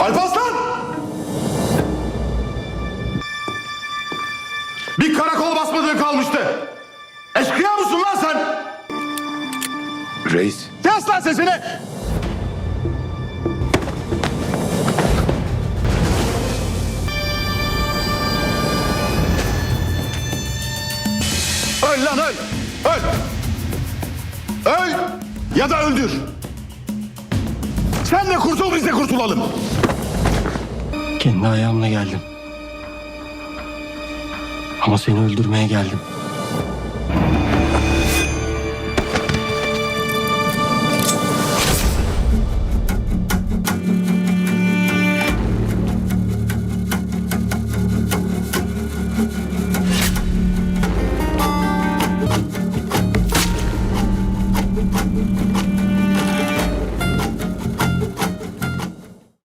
Alparslan! Bir karakol basmadığın kalmıştı. Eşkıya mısın lan sen? Reis. Kes lan sesini! Öl lan öl! Öl! Öl! Ya da öldür! Sen de kurtul biz de kurtulalım. Kendi ayağımla geldim. Ama seni öldürmeye geldim.